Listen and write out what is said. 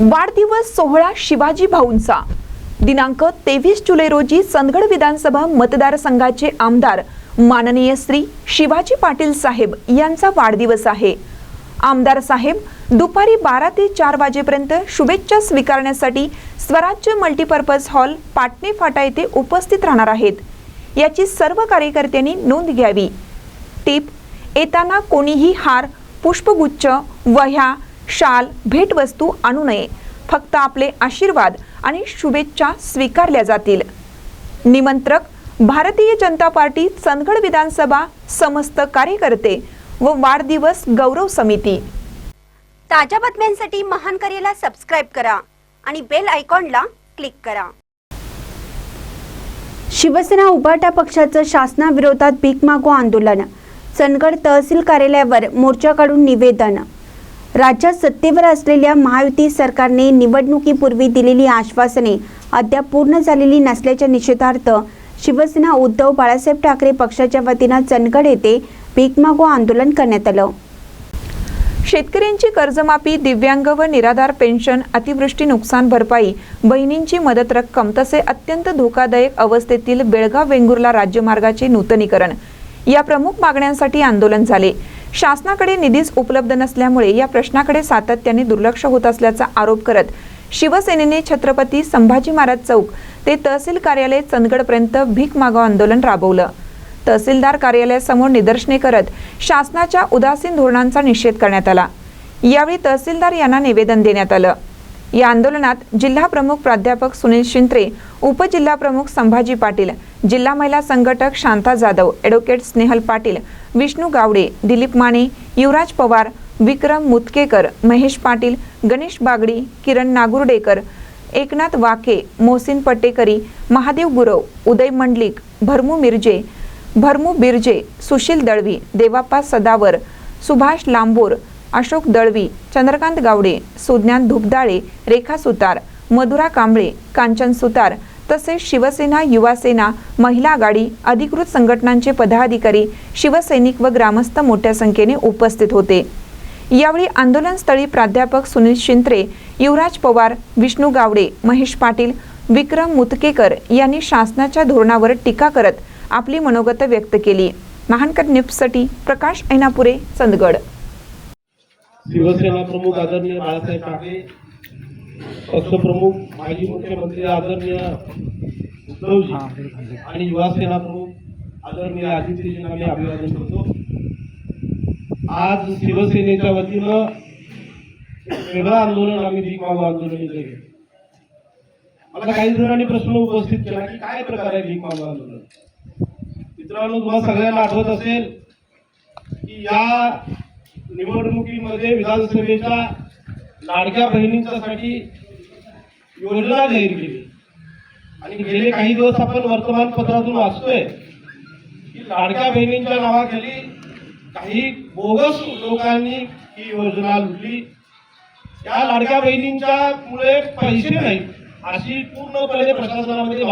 वाढदिवस सोहळा शिवाजी भाऊंचा. दिनांक तेवीस जुलै रोजी चंदगड विधानसभा मतदारसंघाचे आमदार माननीय श्री शिवाजी पाटील साहेब यांचा वाढदिवस आहे. आमदार साहेब दुपारी बारा ते चार वाजेपर्यंत शुभेच्छा स्वीकारण्यासाठी स्वराज्य मल्टीपर्पज हॉल पाटणे फाटा येथे उपस्थित राहणार आहेत. याची सर्व कार्यकर्त्यांनी नोंद घ्यावी. टीप येताना कोणीही हार पुष्पगुच्छ वह्या शाल भेटवस्तू आणू नये. फक्त आपले आशीर्वाद आणि शुभेच्छा स्वीकारल्या जातील. निमंत्रक भारतीय जनता पार्टी चंदगड विधानसभा समस्त कार्यकर्ते व वाढदिवस गौरव समिती. ताज्या बातम्यांसाठी महान करेला सबस्क्राईब करा आणि बेल आयकॉनला क्लिक करा. शिवसेना उभाटा पक्षाचं शासनाविरोधात भीक मागो आंदोलन. चंदगड तहसील कार्यालयावर मोर्चा काढून निवेदन. राज्यात सत्तेवर असलेल्या महायुती सरकारने निवडणुकीपूर्वी दिलेली आश्वासने अद्याप पूर्ण झालेली नसल्याच्या निषेधार्थ शिवसेना उद्धव बाळासाहेब ठाकरे पक्षाच्या वतीनं चंदगड येथे भीकमागो आंदोलन करण्यात आलं. शेतकऱ्यांची कर्जमाफी दिव्यांग व निराधार पेन्शन अतिवृष्टी नुकसान भरपाई बहिणींची मदत रक्कम तसे अत्यंत धोकादायक अवस्थेतील बेळगाव वेंगुर्ला राज्यमार्गाचे नूतनीकरण या प्रमुख मागण्यांसाठी आंदोलन झाले. शासनाकडे निधीच उपलब्ध नसल्यामुळे या प्रश्नाकडे सातत्याने दुर्लक्ष होत असल्याचा आरोप करत शिवसेनेने छत्रपती संभाजी महाराज चौक ते तहसील कार्यालय चंदगडपर्यंत भीक मागो आंदोलन राबवलं. तहसीलदार कार्यालयासमोर निदर्शने करत शासनाच्या उदासीन धोरणांचा निषेध करण्यात आला. यावेळी तहसीलदार यांना निवेदन देण्यात आलं. या आंदोलनात जिल्हा प्रमुख प्राध्यापक सुनील शिंत्रे उपजिल्हा प्रमुख संभाजी पाटील जिल्हा महिला संघटक शांता जाधव ॲडव्होकेट स्नेहल पाटील विष्णू गावडे दिलीप माने युवराज पवार विक्रम मुतकेकर महेश पाटील गणेश बागडी किरण नागुर्डेकर एकनाथ वाके मोहसिन पट्टेकरी महादेव गुरव उदय मंडलिक भरमू मिरजे भरमू बिर्जे सुशील दळवी देवाप्पा सदावर सुभाष लांबोर अशोक दळवी चंद्रकांत गावडे सुज्ञान धुपदाळे रेखा सुतार मधुरा कांबळे कांचन सुतार तसेच शिवसेना युवासेना महिला आघाडी अधिकृत संघटनांचे पदाधिकारी शिवसैनिक व ग्रामस्थ मोठ्या संख्येने उपस्थित होते. यावेळी आंदोलनस्थळी प्राध्यापक सुनील शिंत्रे युवराज पवार विष्णू गावडे महेश पाटील विक्रम मुतकेकर यांनी शासनाच्या धोरणावर टीका करत आपली मनोगत व्यक्त केली. महानकर न्यूजसाठी प्रकाश ऐनापुरे चंदगड. शिवसेना प्रमुख आदरणीय बाळासाहेब ठाकरे पक्षप्रमुख माजी मुख्यमंत्री आदरणीय उद्धवजी आणि युवासेना प्रमुख आदरणीय आदित्यजींना मी अभिवादन करतो. आज शिवसेनेच्या वतीनं वेगळं आंदोलन आम्ही भीक मागू आंदोलन घेतलं. मला काही जणांनी प्रश्न उपस्थित केला की काय प्रकार आहे भीक मागू आंदोलन? मित्रांनो तुम्हाला सगळ्यांना आठवत असेल की या निवडणुकीमध्ये विधानसभेच्या लाडक्या बहिणींच्यासाठी योजना जाहीर केली. आणि गेले काही दिवस आपण वर्तमानपत्रातून वाचतोय की लाडक्या बहिणींच्या नावाखाली काही बोगस लोकांनी ही योजना लुटली. या लाडक्या बहिणींच्या मुळे पैसे नाहीत अशी पूर्णपणे प्रशासनामध्ये